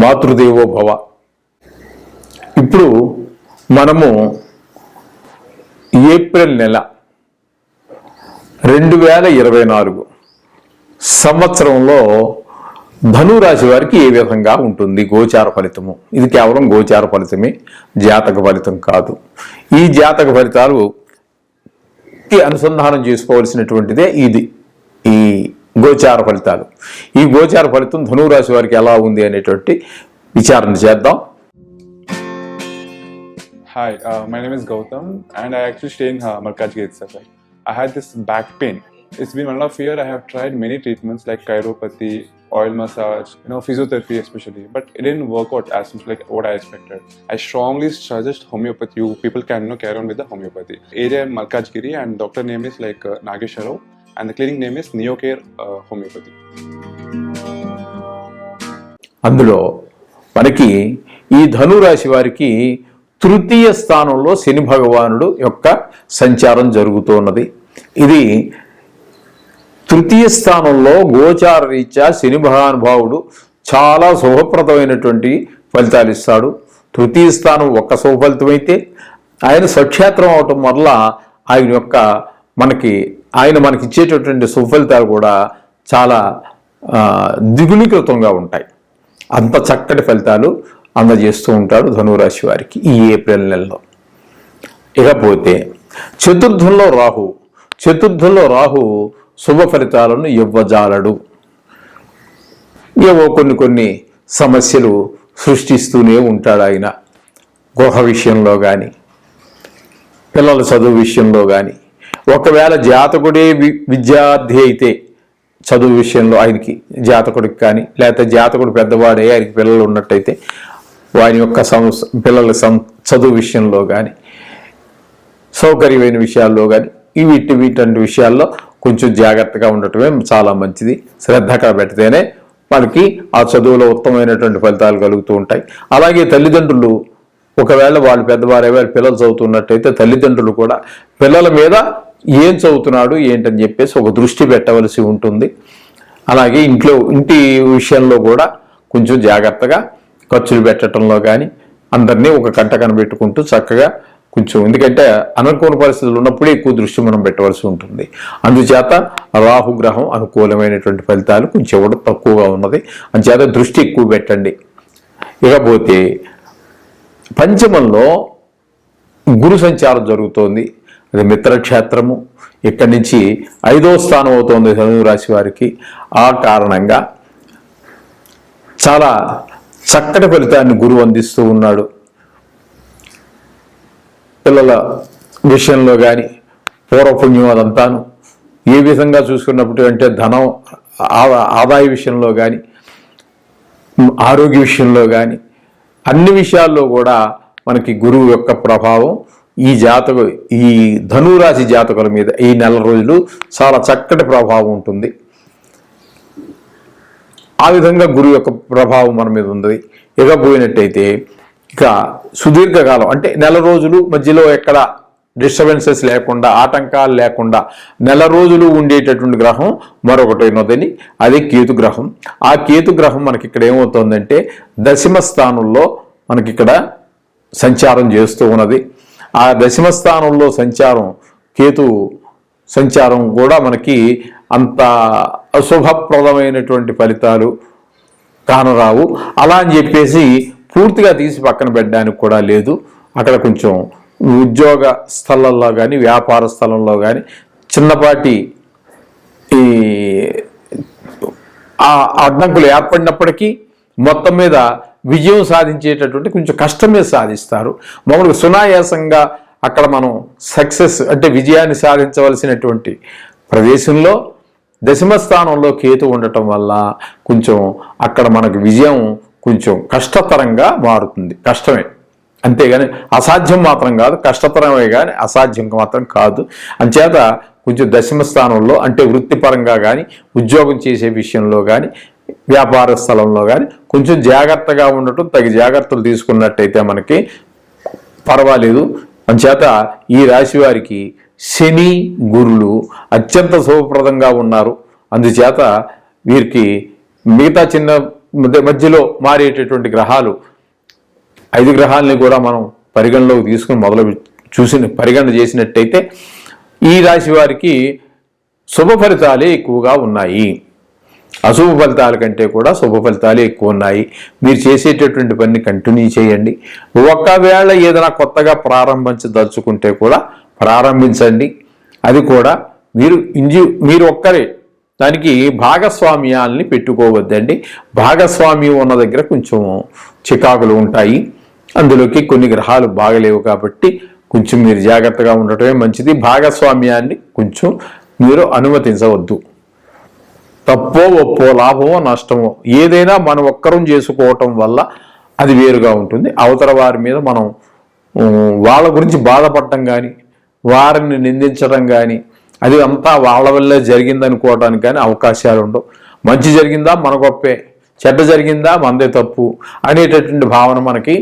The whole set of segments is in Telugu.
మాతృదేవో భవ. ఇప్పుడు మనము ఏప్రిల్ నెల రెండు వేల ఇరవై నాలుగు సంవత్సరంలో ధనురాశి వారికి ఏ విధంగా ఉంటుంది గోచార ఫలితము? ఇది కేవలం గోచార ఫలితమే జాతక ఫలితం కాదు. ఈ జాతక ఫలితాలు కి అనుసంధానం చేసుకోవాల్సినటువంటిదే ఇది. గోచార ఫలితాలు ఈ గోచార ఫలితం ధనురాశి వారికి ఎలా ఉంది అనేటువంటి విచారణ చేద్దాం Hi, uh, my name is Gautam, and I actually stay in uh, Malkajgiri itself. Right? I had this back pain. It's been one and a half year. I have tried many treatments like chiropathy, oil massage, you know, physiotherapy especially, but it didn't work out as much like what I expected. I strongly suggest homeopathy. You people can you know, carry on with the homeopathy. Area in Malkajgiri, and doctor name is like uh, Nagesh Rao, And the clinic name is Neocare uh, Homeopathy. అందులో మనకి ఈ ధనురాశి వారికి తృతీయ స్థానంలో శని భగవానుడు యొక్క సంచారం జరుగుతున్నది ఇది తృతీయ స్థానంలో గోచార రీత్యా శని భగానుభావుడు చాలా శుభప్రదమైనటువంటి ఫలితాలు ఇస్తాడు తృతీయ స్థానం ఒక్క శుభఫలితమైతే అయితే ఆయన స్వక్షేత్రం అవటం వల్ల ఆయన యొక్క మనకి ఆయన మనకి ఇచ్చేటటువంటి సుఫలితాలు కూడా చాలా ఆ, దిగులీకృతంగా ఉంటాయి. అంత చక్కటి ఫలితాలు అందజేస్తూ ఉంటాడు ధనురాశి వారికి ఈ ఏప్రిల్ నెలలో. ఇకపోతే చతుర్థంలో రాహు చతుర్థంలో రాహు శుభ ఫలితాలను ఇవ్వజాలడు. ఏవో కొన్ని కొన్ని సమస్యలు సృష్టిస్తూనే ఉంటాడు ఆయన. గృహ విషయంలో కానీ పిల్లల చదువు విషయంలో కానీ ఒకవేళ జాతకుడే వి- విద్యార్థి అయితే చదువు విషయంలో ఆయనకి జాతకుడికి కానీ లేకపోతే జాతకుడు పెద్దవాడే ఆయనకి పిల్లలు ఉన్నట్టయితే వారి యొక్క సంస్ పిల్లల సం చదువు విషయంలో కానీ సౌకర్యమైన విషయాల్లో కానీ ఈ వీటి వీటంటి విషయాల్లో కొంచెం జాగ్రత్తగా ఉండటమే చాలా మంచిది. శ్రద్ధగా పెడితేనే మనకి ఆ చదువులో ఉత్తమమైనటువంటి ఫలితాలు కలుగుతూ ఉంటాయి. అలాగే తల్లిదండ్రులు ఒకవేళ వాళ్ళు పెద్దవారే వారి పిల్లలు చదువుతున్నట్టయితే తల్లిదండ్రులు కూడా పిల్లల మీద ఏం చదువుతున్నాడు ఏంటని చెప్పేసి ఒక దృష్టి పెట్టవలసి ఉంటుంది. అలాగే ఇంట్లో ఇంటి విషయంలో కూడా కొంచెం జాగ్రత్తగా ఖర్చులు పెట్టడంలో కానీ అందరినీ ఒక కంట కనబెట్టుకుంటూ చక్కగా కొంచెం ఎందుకంటే అనుకూల పరిస్థితులు ఉన్నప్పుడే ఎక్కువ దృష్టి మనం పెట్టవలసి ఉంటుంది. అందుచేత రాహుగ్రహం అనుకూలమైనటువంటి ఫలితాలు కొంచెం ఇవ్వడం తక్కువగా ఉన్నది. అందుచేత దృష్టి ఎక్కువ పెట్టండి. ఇకపోతే పంచమంలో గురు సంచారం జరుగుతోంది. అది మిత్రక్షేత్రము. ఇక్కడి నుంచి ఐదో స్థానం అవుతోంది ధనువు రాశి వారికి. ఆ కారణంగా చాలా చక్కటి ఫలితాన్ని గురువు అందిస్తూ ఉన్నాడు. పిల్లల విషయంలో కానీ పూర్వపుణ్యం అదంతాను. ఏ విధంగా చూసుకున్నప్పుడు అంటే ధనం ఆదాయ విషయంలో కానీ ఆరోగ్య విషయంలో కానీ అన్ని విషయాల్లో కూడా మనకి గురువు యొక్క ప్రభావం ఈ జాతకు ఈ ధనురాశి జాతకుల మీద ఈ నెల రోజులు చాలా చక్కటి ప్రభావం ఉంటుంది. ఆ విధంగా గురువు యొక్క ప్రభావం మన మీద ఉంది ఇకపోయినట్టయితే ఇక సుదీర్ఘకాలం అంటే నెల రోజులు మధ్యలో ఎక్కడ డిస్టర్బెన్సెస్ లేకుండా ఆటంకాలు లేకుండా నెల రోజులు ఉండేటటువంటి గ్రహం మరొకటి ఉన్నదని అదే కేతు గ్రహం. ఆ కేతు గ్రహం మనకి ఇక్కడ ఏమవుతుందంటే దశమ స్థానంలో మనకి ఇక్కడ సంచారం చేస్తూ ఉన్నది. ఆ దశమ స్థానంలో సంచారం కేతు సంచారం కూడా మనకి అంత అశుభప్రదమైనటువంటి ఫలితాలు కానరావు. అలా అని చెప్పేసి పూర్తిగా తీసి పక్కన పెట్టడానికి కూడా లేదు. అక్కడ కొంచెం ఉద్యోగ స్థలంలో కానీ వ్యాపార స్థలంలో కానీ చిన్నపాటి ఈ ఆ అడ్డంకులు ఏర్పడినప్పటికీ మొత్తం మీద విజయం సాధించేటటువంటి కొంచెం కష్టమే సాధిస్తారు. మామూలుగా సునాయాసంగా అక్కడ మనం సక్సెస్ అంటే విజయాన్ని సాధించవలసినటువంటి ప్రదేశంలో దశమ స్థానంలో కేతు ఉండటం వల్ల కొంచెం అక్కడ మనకు విజయం కొంచెం కష్టతరంగా మారుతుంది. కష్టమే. అంతేగాని అసాధ్యం మాత్రం కాదు కష్టతరమే కానీ అసాధ్యం మాత్రం కాదు. అంచేత కొంచెం దశమ స్థానంలో అంటే వృత్తిపరంగా కానీ ఉద్యోగం చేసే విషయంలో కానీ వ్యాపార స్థలంలో కానీ కొంచెం జాగ్రత్తగా ఉండటం తగిన జాగ్రత్తలు తీసుకున్నట్టయితే మనకి పర్వాలేదు. అంచేత ఈ రాశి వారికి శని గురులు అత్యంత శుభప్రదంగా ఉన్నారు. అందుచేత వీరికి మిగతా చిన్న మధ్య- మధ్యలో మారేటటువంటి గ్రహాలు ఐదు గ్రహాలని కూడా మనం పరిగణలోకి తీసుకుని మొదలు చూసిన పరిగణన చేసినట్టయితే ఈ రాశి వారికి శుభ ఫలితాలే ఎక్కువగా ఉన్నాయి. అశుభ ఫలితాల కంటే కూడా శుభ ఫలితాలే ఎక్కువ ఉన్నాయి. మీరు చేసేటటువంటి పని కంటిన్యూ చేయండి. ఒకవేళ ఏదైనా కొత్తగా ప్రారంభించదలుచుకుంటే కూడా ప్రారంభించండి. అది కూడా మీరు ఇంజు మీరు ఒక్కరే దానికి భాగస్వామ్యాల్ని పెట్టుకోవద్దండి. భాగస్వామ్యం ఉన్న దగ్గర కొంచెం చికాకులు ఉంటాయి. అందులోకి కొన్ని గ్రహాలు బాగలేవు కాబట్టి కొంచెం మీరు జాగ్రత్తగా ఉండటమే మంచిది. భాగస్వామ్యాన్ని కొంచెం మీరు అనుమతించవద్దు. తప్పో ఒప్పో లాభమో నష్టమో ఏదైనా మనం ఒక్కరం చేసుకోవటం వల్ల అది వేరుగా ఉంటుంది. అవతల వారి మీద మనం వాళ్ళ గురించి బాధపడటం కానీ వారిని నిందించడం కానీ అది అంతా వాళ్ళ వల్లే జరిగిందనుకోవడానికి కానీ అవకాశాలు ఉండవు. మంచి జరిగిందా మన గొప్పే చెడ్డ జరిగిందా మనదే తప్పు అనేటటువంటి భావన మనకి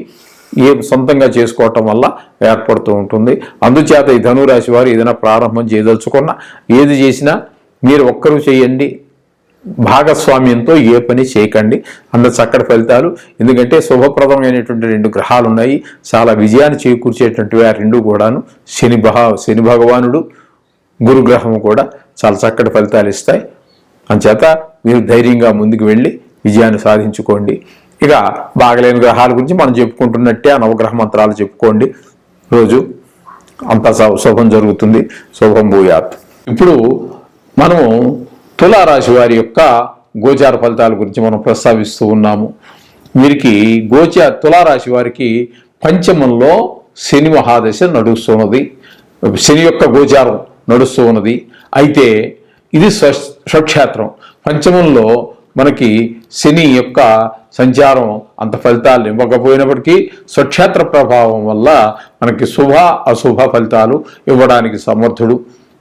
ఏ సొంతంగా చేసుకోవటం వల్ల ఏర్పడుతూ ఉంటుంది. అందుచేత ఈ ధనురాశి వారు ఏదైనా ప్రారంభం చేయదలుచుకున్నా ఏది చేసినా మీరు ఒక్కరు చేయండి. భాగస్వామ్యంతో ఏ పని చేయకండి. అంత చక్కటి ఫలితాలు. ఎందుకంటే శుభప్రదమైనటువంటి రెండు గ్రహాలు ఉన్నాయి చాలా విజయాన్ని చేకూర్చేటువంటివి ఆ రెండు కూడాను. శని భా శని భగవానుడు గురుగ్రహం కూడా చాలా చక్కటి ఫలితాలు ఇస్తాయి. అంచేత మీరు ధైర్యంగా ముందుకు వెళ్ళి విజయాన్ని సాధించుకోండి. ఇక బాగలేని గ్రహాల గురించి మనం చెప్పుకుంటున్నట్టే ఆ నవగ్రహ మంత్రాలు చెప్పుకోండి. రోజు అంతా శుభం జరుగుతుంది. శుభం భూయాత్. ఇప్పుడు మనం తులారాశి వారి యొక్క గోచార ఫలితాల గురించి మనం ప్రస్తావిస్తూ ఉన్నాము. వీరికి గోచ తులారాశి వారికి పంచమంలో శని మహాదశ నడుస్తున్నది. శని యొక్క గోచారం నడుస్తూ ఉన్నది అయితే ఇది స్వక్షేత్రం. పంచమంలో మనకి శని యొక్క సంచారం అంత ఫలితాలు ఇవ్వకపోయినప్పటికీ స్వక్షేత్ర ప్రభావం వల్ల మనకి శుభ అశుభ ఫలితాలు ఇవ్వడానికి సమర్థుడు.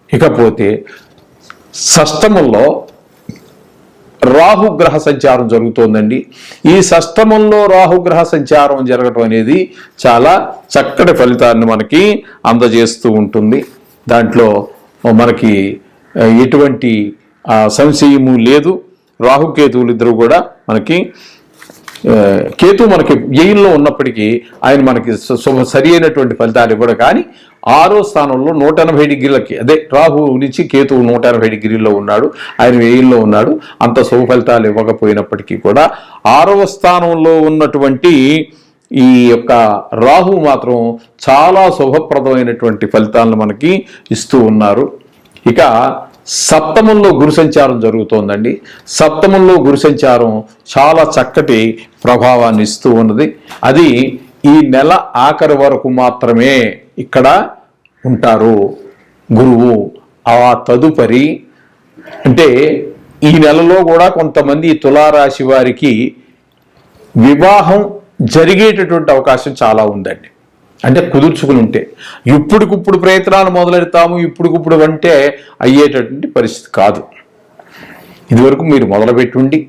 ఇకపోతే షష్టమంలో రాహుగ్రహ సంచారం జరుగుతోందండి. ఈ షష్టమంలో రాహుగ్రహ సంచారం జరగటం అనేది చాలా చక్కటి ఫలితాన్ని మనకి అందజేస్తూ ఉంటుంది. దాంట్లో మనకి ఎటువంటి సంశయము లేదు. రాహుకేతువులు ఇద్దరు కూడా మనకి కేతు మనకి వ్యయంలో ఉన్నప్పటికీ ఆయన మనకి శుభ సరి అయినటువంటి ఫలితాలు ఇవ్వడు. కానీ ఆరో స్థానంలో నూట ఎనభై డిగ్రీలకి అదే రాహు నుంచి కేతువు నూట ఎనభై డిగ్రీల్లో ఉన్నాడు ఆయన వేయిల్లో ఉన్నాడు అంత శుభ ఫలితాలు ఇవ్వకపోయినప్పటికీ కూడా ఆరవ స్థానంలో ఉన్నటువంటి ఈ యొక్క రాహు మాత్రం చాలా శుభప్రదమైనటువంటి ఫలితాలను మనకి ఇస్తూ ఉన్నారు. ఇక సప్తమంలో గురు సంచారం జరుగుతోందండి. సప్తమంలో గురు సంచారం చాలా చక్కటి ప్రభావాన్ని ఇస్తూ ఉన్నది. అది ఈ నెల ఆఖరి వరకు మాత్రమే ఇక్కడ ఉంటారు గురువు. ఆ తదుపరి అంటే ఈ నెలలో కూడా కొంతమంది తులారాశి వారికి వివాహం జరిగేటటువంటి అవకాశం చాలా ఉందండి. అంటే కుదుర్చుకుని ఉంటే ఇప్పుడుకిప్పుడు ప్రయత్నాలు మొదలెడతాము ఇప్పుడుకిప్పుడు అంటే అయ్యేటటువంటి పరిస్థితి కాదు. ఇదివరకు మీరు మొదలుపెట్టుండి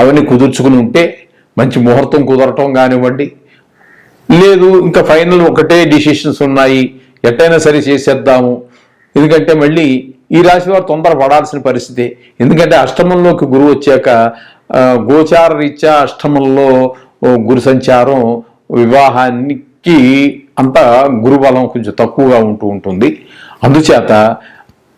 అవన్నీ కుదుర్చుకుని ఉంటే మంచి ముహూర్తం కుదరటం కానివ్వండి. లేదు ఇంకా ఫైనల్ ఒకటే డిసిషన్స్ ఉన్నాయి ఎట్టయినా సరే చేసేద్దాము. ఎందుకంటే మళ్ళీ ఈ రాశి వారు తొందర పడాల్సిన పరిస్థితి. ఎందుకంటే అష్టమంలోకి గురువు వచ్చాక గోచార రీత్యా అష్టమంలో గురు సంచారం కి అంత గురుబలం కొంచెం తక్కువగా ఉంటూ ఉంటుంది. అందుచేత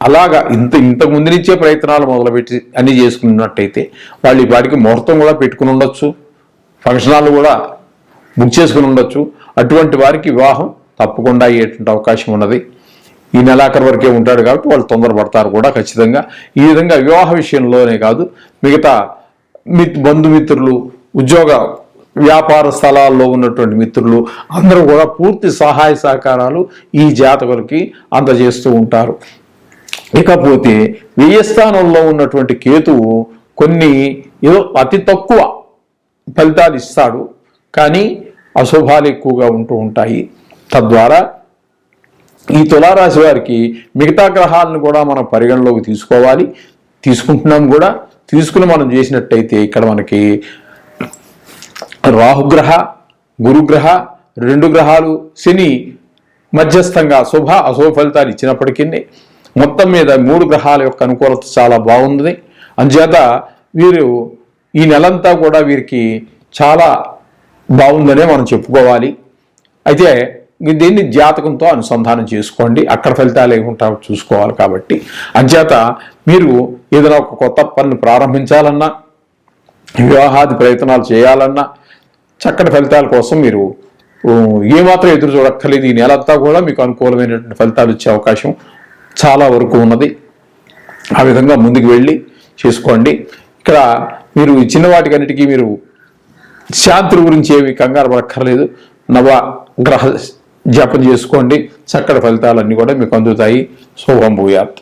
అలాగా ఇంత ఇంతకు ముందు నుంచే ప్రయత్నాలు మొదలుపెట్టి అన్ని చేసుకున్నట్టయితే వాళ్ళు ఈ వాటికి ముహూర్తం కూడా పెట్టుకుని ఉండొచ్చు ఫంక్షనాలు కూడా బుక్ చేసుకుని ఉండొచ్చు. అటువంటి వారికి వివాహం తప్పకుండా అయ్యేటువంటి అవకాశం ఉన్నది. ఈ నెలాఖరు వరకే ఉంటాడు కాబట్టి వాళ్ళు తొందరపడతారు కూడా ఖచ్చితంగా. ఈ విధంగా వివాహ విషయంలోనే కాదు మిగతా మిత్ బంధుమిత్రులు ఉద్యోగ వ్యాపార స్థలాల్లో ఉన్నటువంటి మిత్రులు అందరూ కూడా పూర్తి సహాయ సహకారాలు ఈ జాతకులకి అందజేస్తూ ఉంటారు. ఇకపోతే వ్యయస్థానంలో ఉన్నటువంటి కేతువు కొన్ని ఏదో అతి తక్కువ ఫలితాలు ఇస్తాడు. కానీ అశుభాలు ఎక్కువగా ఉంటూ ఉంటాయి. తద్వారా ఈ తులారాశి వారికి మిగతా గ్రహాలను కూడా మనం పరిగణలోకి తీసుకోవాలి. తీసుకుంటున్నాం కూడా. తీసుకుని మనం చేసినట్టయితే ఇక్కడ మనకి రాహుగ్రహ గురుగ్రహ రెండు గ్రహాలు శని మధ్యస్థంగా శుభ అశుభ ఫలితాలు ఇచ్చినప్పటికీ మొత్తం మీద మూడు గ్రహాల యొక్క అనుకూలత చాలా బాగుంది. అందుచేత వీరు ఈ నెలంతా కూడా వీరికి చాలా బాగుందనే మనం చెప్పుకోవాలి. అయితే దీన్ని జాతకంతో అనుసంధానం చేసుకోండి. అక్కడ ఫలితాలు ఏముంటాయో చూసుకోవాలి కాబట్టి. అంచేత మీరు ఏదైనా ఒక కొత్త పనిని ప్రారంభించాలన్నా వివాహాది ప్రయత్నాలు చేయాలన్నా చక్కటి ఫలితాల కోసం మీరు ఏమాత్రం ఎదురు చూడక్కర్లేదు. ఈ నెలంతా కూడా మీకు అనుకూలమైనటువంటి ఫలితాలు ఇచ్చే అవకాశం చాలా వరకు ఉన్నది. ఆ విధంగా ముందుకు వెళ్ళి చేసుకోండి. ఇక్కడ మీరు ఈ చిన్నవాటికన్నిటికీ మీరు శాంతి గురించి ఏమి కంగారు పడక్కర్లేదు. నవ గ్రహ జపం చేసుకోండి. చక్కటి ఫలితాలన్నీ కూడా మీకు అందుతాయి. శుభం భూయాత్.